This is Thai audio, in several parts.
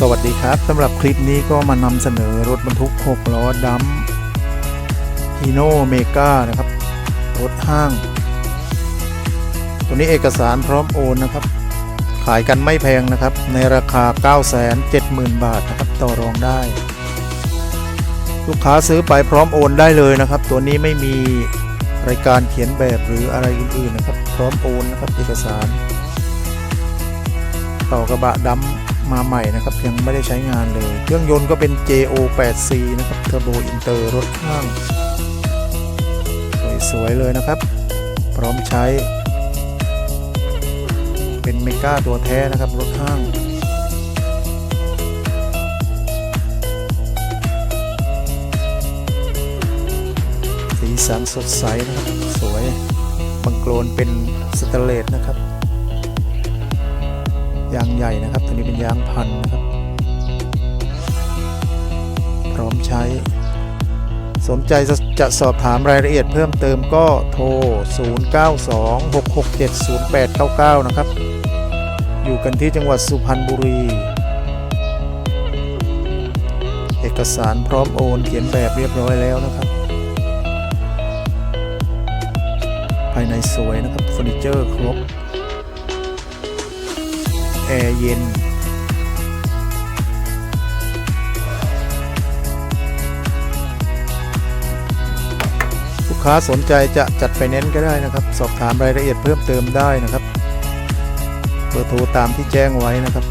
สวัสดีครับสำหรับคลิปนี้ก็มานำเสนอรถบรรทุก 6 ล้อดัมฮีโนเมกานะครับ รถห้าง ตัวนี้เอกสารพร้อมโอนนะครับ ขายกันไม่แพงนะครับ ในราคา 970,000 บาทนะครับ ต่อรองได้ ลูกค้าซื้อไปพร้อมโอนได้เลยนะครับ ตัวนี้ไม่มีรายการเขียนแบบหรืออะไรอื่นๆนะครับ พร้อมโอนนะครับเอกสาร ต่อกระบะดำ มาใหม่นะครับ ยังไม่ได้ใช้งานเลย เครื่องยนต์ก็เป็น JO8C นะครับเทอร์โบอินเตอร์รถข้าง สวยๆเลยนะครับ พร้อมใช้ เป็นเมก้าตัวแท้นะครับ รถข้างสีสันสดใสนะครับ สวยบังโคลนเป็นสแตเลสนะครับ ยางใหญ่นะครับ ตัวนี้เป็นยางพันนะครับ พร้อมใช้ สนใจจะจะสอบถามรายละเอียดเพิ่มเติมก็โทร 0926670899 นะครับ อยู่กันที่จังหวัดสุพรรณบุรี เอกสารพร้อมโอนเขียนแบบเรียบร้อยแล้วนะครับภายในสวยนะครับเฟอร์นิเจอร์ครบ แอร์เย็น ลูกค้าสนใจจะจัดไฟแนนซ์ก็ได้นะครับ สอบถามรายละเอียดเพิ่มเติมได้นะครับ เบอร์โทรตามที่แจ้งไว้นะครับ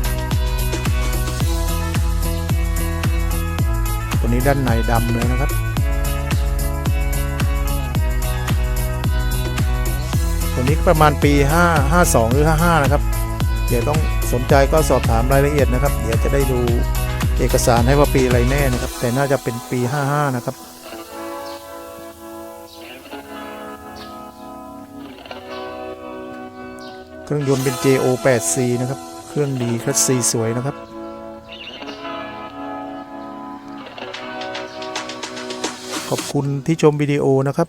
ตัวนี้ด้านในดำเลยนะครับตัวนี้ประมาณปี 5 52 หรือ 55 นะครับ เดี๋ยวต้องสนใจก็สอบถามรายละเอียดนะครับ เดี๋ยวจะได้ดูเอกสารให้ว่าปีอะไรแน่นะครับ แต่น่าจะเป็นปี 55 นะครับเครื่องยนต์เป็น JO8C นะครับ เครื่องดีคลัตซีสวยนะครับ ขอบคุณที่ชมวิดีโอนะครับ